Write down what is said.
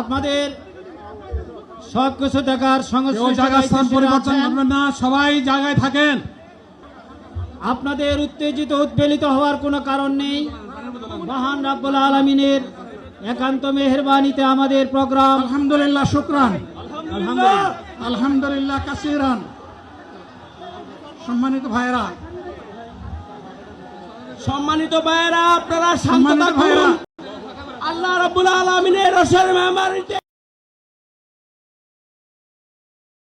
আপনাদের সব কিছু দেখার স্থান পরিবর্তন করবেন না সবাই জায়গায় থাকেন। আপনাদের উত্তেজিত উদ্বেলিত হওয়ার কোনো কারণ নেই। মহান রাব্বুল আলমিনের একান্ত মেহরবানিতে আমাদের প্রোগ্রাম। আলহামদুলিল্লাহ শুক্রান। আলহামদুলিল্লাহ। কাসিরান। সম্মানিত ভাইরা সম্মানিত ভাইরা আপনারা সম্মানিত ভাইরা রাব্বুল আলমিনের রসের মেহমানিতে